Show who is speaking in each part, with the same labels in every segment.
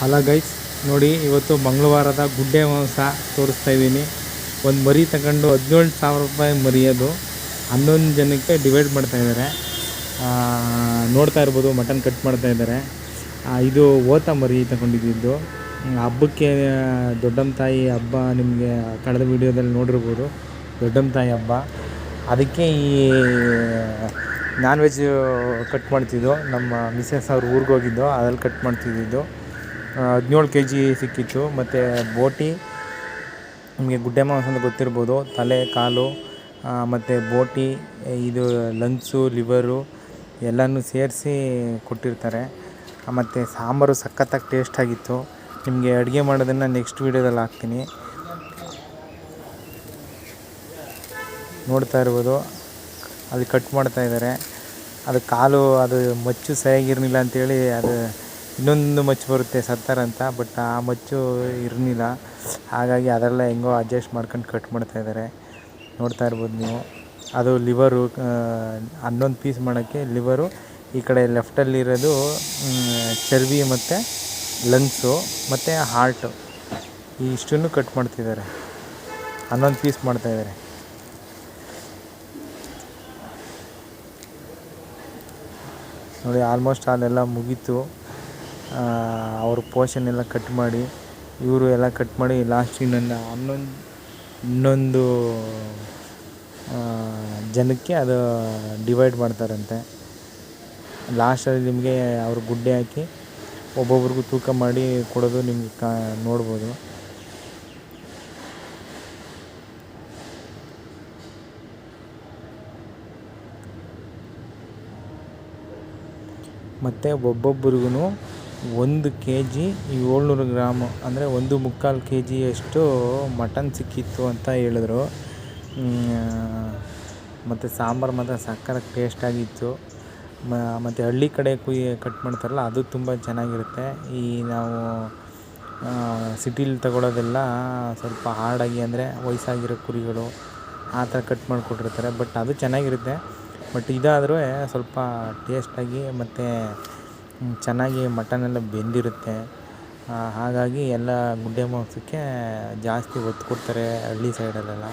Speaker 1: Hello guys ನೋಡಿ ಇವತ್ತು ಮಂಗಳವಾರದ ಗುಡ್ಡೆ ಮಾಂಸ ತೋರಿಸ್ತಾ ಇದ್ದೀನಿ. ಒಂದು ಮರಿ ತಗೊಂಡು ಹದಿನೇಳು ಸಾವಿರ ರೂಪಾಯಿ ಅದು. ಹನ್ನೊಂದು ಜನಕ್ಕೆ ಡಿವೈಡ್ ಮಾಡ್ತಾ ಇದ್ದಾರೆ. ನೋಡ್ತಾ ಇರ್ಬೋದು ಮಟನ್ ಕಟ್ ಮಾಡ್ತಾ ಇದ್ದಾರೆ. ಇದು ಓತ ಮರಿ ತಗೊಂಡಿದ್ದು. ಹಬ್ಬಕ್ಕೆ, ದೊಡ್ಡಮ್ಮ ತಾಯಿ ಹಬ್ಬ ನಿಮಗೆ ಕಳೆದ ವಿಡಿಯೋದಲ್ಲಿ ನೋಡಿರ್ಬೋದು. ದೊಡ್ಡಮ್ಮ ತಾಯಿ ಹಬ್ಬ. ಅದಕ್ಕೆ ಈ ನಾನ್ ವೆಜ್ ಕಟ್ ಮಾಡ್ತಿದ್ದು. ನಮ್ಮ ಮಿಸ್ಸಸ್ ಅವ್ರ ಊರಿಗೆ ಹೋಗಿದ್ದು, ಅದ್ರಲ್ಲಿ ಕಟ್ ಮಾಡ್ತಿದ್ದಿದ್ದು. ಹದಿನೇಳು ಕೆ ಜಿ ಸಿಕ್ಕಿತ್ತು, ಮತ್ತು ಬೋಟಿ, ನಿಮಗೆ ಗುಡ್ಡೆ ಮಾಂಸ ಅಂತ ಗೊತ್ತಿರ್ಬೋದು, ತಲೆ, ಕಾಲು ಮತ್ತು ಬೋಟಿ, ಇದು ಲಂಚು, ಲಿವರು ಎಲ್ಲನೂ ಸೇರಿಸಿ ಕೊಟ್ಟಿರ್ತಾರೆ. ಮತ್ತು ಸಾಂಬಾರು ಸಖತ್ತಾಗಿ ಟೇಸ್ಟಾಗಿತ್ತು ನಿಮಗೆ ಅಡುಗೆ ಮಾಡೋದನ್ನು ನೆಕ್ಸ್ಟ್ ವೀಡಿಯೋದಲ್ಲಿ ಹಾಕ್ತೀನಿ. ನೋಡ್ತಾ ಇರ್ಬೋದು ಅದು ಕಟ್ ಮಾಡ್ತಾ ಇದ್ದಾರೆ. ಅದು ಕಾಲು, ಅದು ಮಚ್ಚು ಸರಿಯಾಗಿರಲಿಲ್ಲ ಅಂತೇಳಿ ಅದು ಇನ್ನೊಂದು ಮಚ್ಚು ಬರುತ್ತೆ ಸತ್ತಾರಂತ ಬಟ್ ಆ ಮಚ್ಚು ಇರಲಿಲ್ಲ ಹಾಗಾಗಿ ಅದೆಲ್ಲ ಹೆಂಗೋ ಅಡ್ಜಸ್ಟ್ ಮಾಡ್ಕೊಂಡು ಕಟ್ ಮಾಡ್ತಾ ಇದ್ದಾರೆ ನೋಡ್ತಾ ಇರ್ಬೋದು ನೀವು. ಅದು ಲಿವರು ಹನ್ನೊಂದು ಪೀಸ್ ಮಾಡೋಕ್ಕೆ ಲಿವರು ಈ ಕಡೆ ಲೆಫ್ಟಲ್ಲಿರೋದು ಚರ್ಬಿ ಮತ್ತು ಲಂಗ್ಸು ಮತ್ತು ಹಾರ್ಟು ಇಷ್ಟನ್ನು ಕಟ್ ಮಾಡ್ತಿದ್ದಾರೆ ಹನ್ನೊಂದು ಪೀಸ್ ಮಾಡ್ತಾಯಿದ್ದಾರೆ ನೋಡಿ ಆಲ್ಮೋಸ್ಟ್ ಅಲ್ಲೆಲ್ಲ ಮುಗೀತು. ಅವ್ರ ಪೋರ್ಷನ್ ಎಲ್ಲ ಕಟ್ ಮಾಡಿ, ಇವರು ಎಲ್ಲ ಕಟ್ ಮಾಡಿ ಲಾಸ್ಟಿಗೆ ನನ್ನ ಹನ್ನೊಂದು, ಇನ್ನೊಂದು ಜನಕ್ಕೆ ಅದು ಡಿವೈಡ್ ಮಾಡ್ತಾರಂತೆ. ಲಾಸ್ಟಲ್ಲಿ ನಿಮಗೆ ಅವರು ಗುಡ್ಡೆ ಹಾಕಿ ಒಬ್ಬೊಬ್ರಿಗೂ ತೂಕ ಮಾಡಿ ಕೊಡೋದು ನಿಮಗೆ ಕಾ, ನೋಡ್ಬೋದು. ಮತ್ತು ಒಬ್ಬೊಬ್ರಿಗೂ ಒಂದು ಕೆ ಜಿ ಏಳ್ನೂರು ಗ್ರಾಮು ಅಂದರೆ ಒಂದು ಮುಕ್ಕಾಲು ಕೆ ಜಿಯಷ್ಟು ಮಟನ್ ಸಿಕ್ಕಿತ್ತು ಅಂತ ಹೇಳಿದ್ರು. ಮತ್ತು ಸಾಂಬಾರು ಮಾತ್ರ ಸಕ್ಕರೆ ಟೇಸ್ಟಾಗಿತ್ತು ಮತ್ತು ಹಳ್ಳಿ ಕಡೆ ಕುಯ್ ಕಟ್ ಮಾಡ್ತಾರಲ್ಲ, ಅದು ತುಂಬ ಚೆನ್ನಾಗಿರುತ್ತೆ. ಈ ನಾವು ಸಿಟಿಲಿ ತಗೊಳ್ಳೋದೆಲ್ಲ ಸ್ವಲ್ಪ ಹಾರ್ಡಾಗಿ ಅಂದರೆ ವಯಸ್ಸಾಗಿರೋ ಕುರಿಗಳು ಆ ಥರ ಕಟ್ ಮಾಡಿಕೊಟ್ಟಿರ್ತಾರೆ ಬಟ್ ಅದು ಚೆನ್ನಾಗಿರುತ್ತೆ. ಬಟ್ ಇದಾದರೂ ಸ್ವಲ್ಪ ಟೇಸ್ಟಾಗಿ ಮತ್ತು ಚೆನ್ನಾಗಿ ಮಟನೆಲ್ಲ ಬೆಂದಿರುತ್ತೆ. ಹಾಗಾಗಿ ಎಲ್ಲ ಗುಡ್ಡೆ ಮಾಂಸಕ್ಕೆ ಜಾಸ್ತಿ ಒತ್ತು ಕೊಡ್ತಾರೆ ಹಳ್ಳಿ ಸೈಡಲ್ಲೆಲ್ಲ.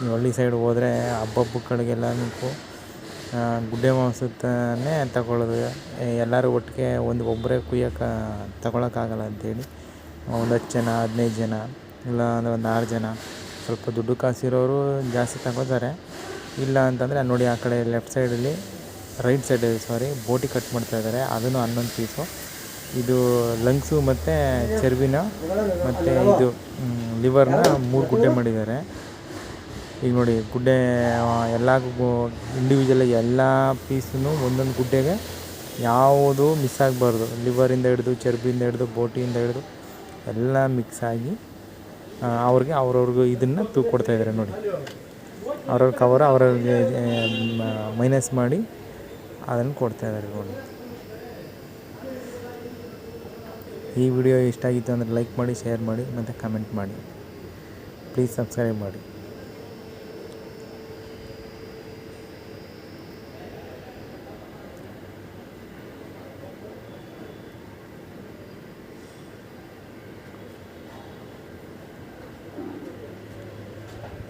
Speaker 1: ನೀವು ಹಳ್ಳಿ ಸೈಡ್ ಹೋದರೆ ಹಬ್ಬಬ್ಬಗಳಿಗೆಲ್ಲನೂ ಗುಡ್ಡೆ ಮಾಂಸದನ್ನೇ ತಗೊಳ್ಳೋದು. ಎಲ್ಲರೂ ಒಟ್ಟಿಗೆ ಒಂದು ಒಬ್ಬರೇ ಕುಯ್ಯೋಕೆ, ತಗೊಳಕ್ಕಾಗಲ್ಲ ಅಂತೇಳಿ. ಒಂದು ಹತ್ತು ಜನ, ಹದಿನೈದು ಜನ, ಇಲ್ಲ ಅಂದರೆ ಒಂದು ಆರು ಜನ. ಸ್ವಲ್ಪ ದುಡ್ಡು ಕಾಸಿರೋರು ಜಾಸ್ತಿ ತಗೋತಾರೆ ಇಲ್ಲ ಅಂತಂದರೆ ನೋಡಿ ಆ ಕಡೆ ಲೆಫ್ಟ್ ಸೈಡಲ್ಲಿ ರೈಟ್ ಸೈಡಲ್ಲಿ ಸಾರಿ ಬೋಟಿ ಕಟ್ ಮಾಡ್ತಾ ಇದ್ದಾರೆ ಅದನ್ನು ಹನ್ನೊಂದು ಪೀಸು ಇದು ಲಂಗ್ಸು ಮತ್ತು ಚರ್ಬಿನ ಮತ್ತು ಇದು ಲಿವರ್ನ ಮೂರು ಗುಡ್ಡೆ ಮಾಡಿದ್ದಾರೆ. ಈಗ ನೋಡಿ, ಗುಡ್ಡೆ ಎಲ್ಲ ಇಂಡಿವಿಜುವಲ್ ಎಲ್ಲ ಪೀಸನ್ನು ಒಂದೊಂದು ಗುಡ್ಡೆಗೆ ಯಾವುದು ಮಿಸ್ ಆಗಬಾರ್ದು. ಲಿವರಿಂದ ಹಿಡಿದು ಚರ್ಬಿಯಿಂದ ಹಿಡಿದು ಬೋಟಿಯಿಂದ ಹಿಡಿದು ಎಲ್ಲ ಮಿಕ್ಸ್ ಆಗಿ ಅವ್ರಿಗೆ ಅವ್ರವ್ರಿಗೂ ಇದನ್ನು ತೂಕ ಕೊಡ್ತಾಯಿದ್ದಾರೆ ನೋಡಿ. ಅವ್ರವ್ರ ಕವರ್ ಅವ್ರವ್ರಿಗೆ ಮೈನಸ್ ಮಾಡಿ ಅದನ್ನು ಕೊಡ್ತಾಯಿದ್ದಾರೆ ನೋಡಿ. ಈ ವಿಡಿಯೋ ಇಷ್ಟ ಆಗಿತ್ತು ಅಂದರೆ ಲೈಕ್ ಮಾಡಿ, ಶೇರ್ ಮಾಡಿ, ಮತ್ತು ಕಮೆಂಟ್ ಮಾಡಿ. ಪ್ಲೀಸ್ ಸಬ್ಸ್ಕ್ರೈಬ್ ಮಾಡಿ.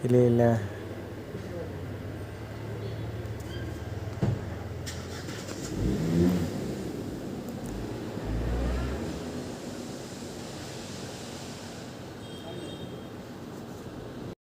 Speaker 1: ಇಲ್ಲ ಇಲ್ಲ